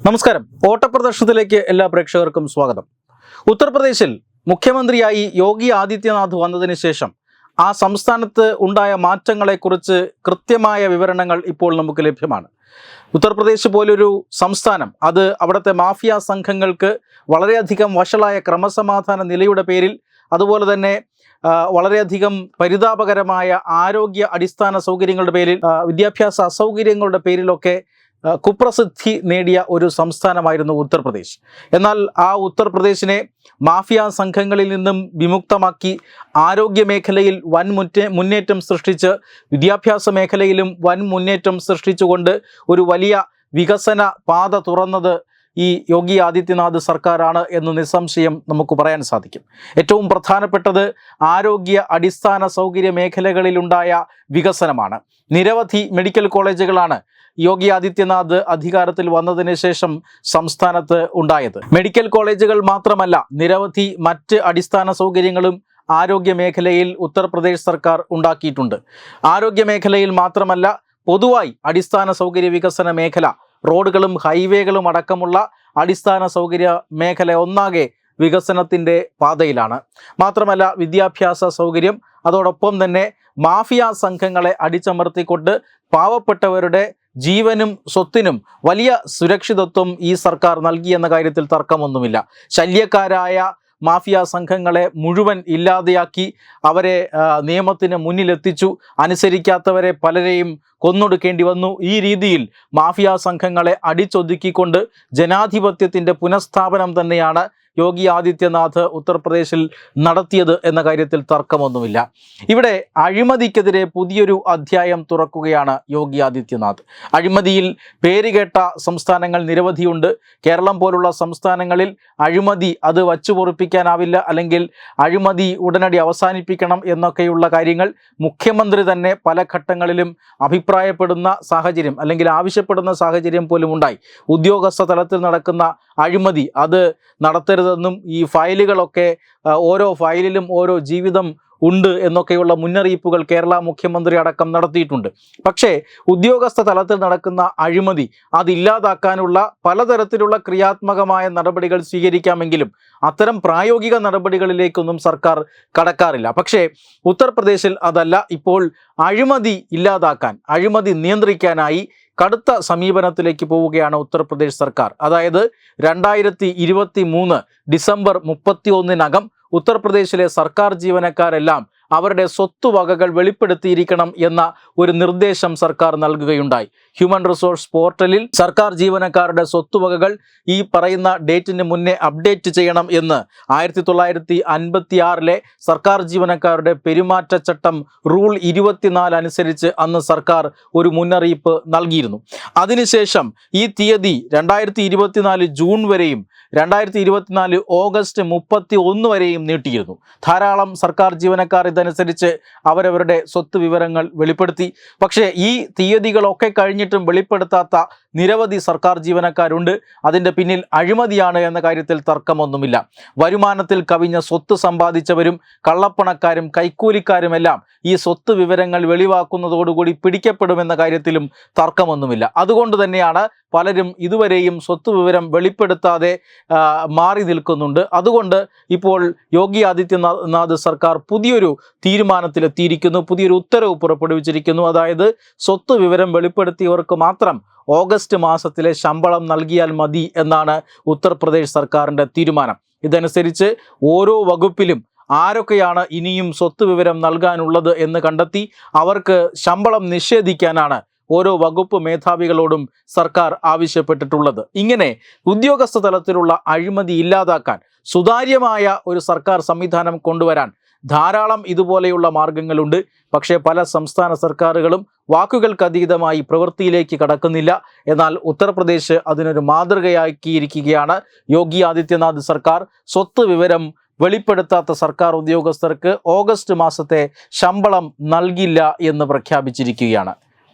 നമസ്കാരം. ഓട്ടപ്രദർശനത്തിലേക്ക് എല്ലാ പ്രേക്ഷകർക്കും സ്വാഗതം. ഉത്തർപ്രദേശിൽ മുഖ്യമന്ത്രിയായി യോഗി ആദിത്യനാഥ് വന്നതിന് ശേഷം ആ സംസ്ഥാനത്ത് ഉണ്ടായ മാറ്റങ്ങളെക്കുറിച്ച് കൃത്യമായ വിവരണങ്ങൾ ഇപ്പോൾ നമുക്ക് ലഭ്യമാണ്. ഉത്തർപ്രദേശ് പോലൊരു സംസ്ഥാനം അത് അവിടുത്തെ മാഫിയ സംഘങ്ങൾക്ക് വളരെയധികം വഷളായ ക്രമസമാധാന നിലയുടെ പേരിൽ അതുപോലെ തന്നെ വളരെയധികം പരിതാപകരമായ ആരോഗ്യ അടിസ്ഥാന സൗകര്യങ്ങളുടെ പേരിൽ വിദ്യാഭ്യാസ അസൗകര്യങ്ങളുടെ പേരിലൊക്കെ കുപ്രസിദ്ധി നേടിയ ഒരു സംസ്ഥാനമായിരുന്നു ഉത്തർപ്രദേശ്. എന്നാൽ ആ ഉത്തർപ്രദേശിനെ മാഫിയ സംഘങ്ങളിൽ നിന്നും വിമുക്തമാക്കി ആരോഗ്യ മേഖലയിൽ വൻ മുന്നേറ്റം സൃഷ്ടിച്ച് വിദ്യാഭ്യാസ മേഖലയിലും വൻ മുന്നേറ്റം സൃഷ്ടിച്ചുകൊണ്ട് ഒരു വലിയ വികസന പാത തുറന്നത് ഈ യോഗി ആദിത്യനാഥ് സർക്കാരാണ് എന്ന് നിസ്സംശയം നമുക്ക് പറയാൻ സാധിക്കും. ഏറ്റവും പ്രധാനപ്പെട്ടത് ആരോഗ്യ അടിസ്ഥാന സൗകര്യ മേഖലകളിലുണ്ടായ വികസനമാണ്. നിരവധി മെഡിക്കൽ കോളേജുകളാണ് യോഗി ആദിത്യനാഥ് അധികാരത്തിൽ വന്നതിന് ശേഷം സംസ്ഥാനത്ത് ഉണ്ടായത്. മെഡിക്കൽ കോളേജുകൾ മാത്രമല്ല നിരവധി മറ്റ് അടിസ്ഥാന സൗകര്യങ്ങളും ആരോഗ്യ മേഖലയിൽ ഉത്തർപ്രദേശ് സർക്കാർ ഉണ്ടാക്കിയിട്ടുണ്ട്. ആരോഗ്യ മേഖലയിൽ മാത്രമല്ല പൊതുവായി അടിസ്ഥാന സൗകര്യ വികസന മേഖല റോഡുകളും ഹൈവേകളും അടക്കമുള്ള അടിസ്ഥാന സൗകര്യ മേഖല ഒന്നാകെ വികസനത്തിന്റെ പാതയിലാണ്. മാത്രമല്ല വിദ്യാഭ്യാസ സൗകര്യം അതോടൊപ്പം തന്നെ മാഫിയ സംഘങ്ങളെ അടിച്ചമർത്തിക്കൊണ്ട് പാവപ്പെട്ടവരുടെ ജീവനും സ്വത്തിനും വലിയ സുരക്ഷിതത്വം ഈ സർക്കാർ നൽകിയെന്ന കാര്യത്തിൽ തർക്കമൊന്നുമില്ല. ശല്യക്കാരായ മാഫിയ സംഘങ്ങളെ മുഴുവൻ ഇല്ലാതെയാക്കി അവരെ നിയമത്തിന് മുന്നിലെത്തിച്ചു. അനുസരിക്കാത്തവരെ പലരെയും കൊന്നൊടുക്കേണ്ടി വന്നു. ഈ രീതിയിൽ മാഫിയ സംഘങ്ങളെ അടിച്ചൊതുക്കിക്കൊണ്ട് ജനാധിപത്യത്തിന്റെ പുനഃസ്ഥാപനം തന്നെയാണ് യോഗി ആദിത്യനാഥ് ഉത്തർപ്രദേശിൽ നടത്തിയത് എന്ന കാര്യത്തിൽ തർക്കമൊന്നുമില്ല. ഇവിടെ അഴിമതിക്കെതിരെ പുതിയൊരു അധ്യായം തുറക്കുകയാണ് യോഗി ആദിത്യനാഥ്. അഴിമതിയിൽ പേരുകേട്ട സംസ്ഥാനങ്ങൾ നിരവധിയുണ്ട്. കേരളം പോലുള്ള സംസ്ഥാനങ്ങളിൽ അഴിമതി അത് വച്ചു പൊറുപ്പിക്കാനാവില്ല. അല്ലെങ്കിൽ അഴിമതി ഉടനടി അവസാനിപ്പിക്കണം എന്നൊക്കെയുള്ള കാര്യങ്ങൾ മുഖ്യമന്ത്രി തന്നെ പല ഘട്ടങ്ങളിലും അഭിപ്രായപ്പെടുന്ന സാഹചര്യം അല്ലെങ്കിൽ ആവശ്യപ്പെടുന്ന സാഹചര്യം പോലും ഉണ്ടായി. ഉദ്യോഗസ്ഥ തലത്തിൽ നടക്കുന്ന അഴിമതി അത് നടത്തരുതെന്നും ഈ ഫയലുകളൊക്കെ ഓരോ ഫയലിലും ഓരോ ജീവിതം ഉണ്ട് എന്നൊക്കെയുള്ള മുന്നറിയിപ്പുകൾ കേരള മുഖ്യമന്ത്രി അടക്കം നടത്തിയിട്ടുണ്ട്. പക്ഷേ ഉദ്യോഗസ്ഥ തലത്തിൽ നടക്കുന്ന അഴിമതി അതില്ലാതാക്കാനുള്ള പലതരത്തിലുള്ള ക്രിയാത്മകമായ നടപടികൾ സ്വീകരിക്കാമെങ്കിലും അത്തരം പ്രായോഗിക നടപടികളിലേക്കൊന്നും സർക്കാർ കടക്കാറില്ല. പക്ഷേ ഉത്തർപ്രദേശിൽ അതല്ല ഇപ്പോൾ അഴിമതി ഇല്ലാതാക്കാൻ അഴിമതി നിയന്ത്രിക്കാനായി കടുത്ത സമീപനത്തിലേക്ക് പോവുകയാണ് ഉത്തർപ്രദേശ് സർക്കാർ. അതായത് രണ്ടായിരത്തി ഇരുപത്തി മൂന്ന് ഡിസംബർ മുപ്പത്തി ഒന്നിനകം ഉത്തർപ്രദേശിലെ സർക്കാർ ജീവനക്കാരെല്ലാം അവരുടെ സ്വത്തുവകകൾ വെളിപ്പെടുത്തിയിരിക്കണം എന്ന ഒരു നിർദ്ദേശം സർക്കാർ നൽകുകയുണ്ടായി. ഹ്യൂമൻ റിസോഴ്സ് പോർട്ടലിൽ സർക്കാർ ജീവനക്കാരുടെ സ്വത്തുവകകൾ ഈ പറയുന്ന ഡേറ്റിന് മുന്നേ അപ്ഡേറ്റ് ചെയ്യണം എന്ന് ആയിരത്തി തൊള്ളായിരത്തി അൻപത്തി ആറിലെ സർക്കാർ ജീവനക്കാരുടെ പെരുമാറ്റച്ചട്ടം റൂൾ ഇരുപത്തിനാല് അനുസരിച്ച് അന്ന് സർക്കാർ ഒരു മുന്നറിയിപ്പ് നൽകിയിരുന്നു. അതിനുശേഷം ഈ തീയതി രണ്ടായിരത്തി ജൂൺ വരെയും രണ്ടായിരത്തി ഇരുപത്തിനാല് ഓഗസ്റ്റ് മുപ്പത്തി ഒന്ന് വരെയും നീട്ടിയിരുന്നു. ധാരാളം സർക്കാർ ജീവനക്കാർ ഇതനുസരിച്ച് അവരവരുടെ സ്വത്ത് വിവരങ്ങൾ വെളിപ്പെടുത്തി. പക്ഷേ ഈ തീയതികളൊക്കെ കഴിഞ്ഞിട്ടും വെളിപ്പെടുത്താത്ത നിരവധി സർക്കാർ ജീവനക്കാരുണ്ട്. അതിന്റെ പിന്നിൽ അഴിമതിയാണ് എന്ന കാര്യത്തിൽ തർക്കമൊന്നുമില്ല. വരുമാനത്തിൽ കവിഞ്ഞ സ്വത്ത് സമ്പാദിച്ചവരും കള്ളപ്പണക്കാരും കൈക്കൂലിക്കാരുമെല്ലാം ഈ സ്വത്ത് വിവരങ്ങൾ വെളിവാക്കുന്നതോടുകൂടി പിടിക്കപ്പെടുമെന്ന കാര്യത്തിലും തർക്കമൊന്നുമില്ല. അതുകൊണ്ട് തന്നെയാണ് പലരും ഇതുവരെയും സ്വത്ത് വിവരം വെളിപ്പെടുത്താതെ മാറി നിൽക്കുന്നുണ്ട്. അതുകൊണ്ട് ഇപ്പോൾ യോഗി ആദിത്യനാഥ് സർക്കാർ പുതിയൊരു തീരുമാനത്തിലെത്തിയിരിക്കുന്നു പുതിയൊരു ഉത്തരവ് പുറപ്പെടുവിച്ചിരിക്കുന്നു. അതായത് സ്വത്ത് വിവരം വെളിപ്പെടുത്തിയവർക്ക് മാത്രം ഓഗസ്റ്റ് മാസത്തിലെ ശമ്പളം നൽകിയാൽ മതി എന്നാണ് ഉത്തർപ്രദേശ് സർക്കാരിന്റെ തീരുമാനം. ഇതനുസരിച്ച് ഓരോ വകുപ്പിലും ആരൊക്കെയാണ് ഇനിയും സ്വത്ത് വിവരം നൽകാനുള്ളത് എന്ന് കണ്ടെത്തി അവർക്ക് ശമ്പളം നിഷേധിക്കാനാണ് ഓരോ വകുപ്പ് മേധാവികളോടും സർക്കാർ ആവശ്യപ്പെട്ടിട്ടുള്ളത്. ഇങ്ങനെ ഉദ്യോഗസ്ഥ തലത്തിലുള്ള അഴിമതി ഇല്ലാതാക്കാൻ സുതാര്യമായ ഒരു സർക്കാർ സംവിധാനം കൊണ്ടുവരാൻ ധാരാളം ഇതുപോലെയുള്ള മാർഗങ്ങളുണ്ട്. പക്ഷേ പല സംസ്ഥാന സർക്കാരുകളും വാക്കുകൾക്കതീതമായി പ്രവൃത്തിയിലേക്ക് കടക്കുന്നില്ല. എന്നാൽ ഉത്തർപ്രദേശ് അതിനൊരു മാതൃകയാക്കിയിരിക്കുകയാണ്. യോഗി ആദിത്യനാഥ് സർക്കാർ സ്വത്ത് വിവരം വെളിപ്പെടുത്താത്ത സർക്കാർ ഉദ്യോഗസ്ഥർക്ക് ഓഗസ്റ്റ് മാസത്തെ ശമ്പളം നൽകില്ല എന്ന് പ്രഖ്യാപിച്ചിരിക്കുകയാണ്.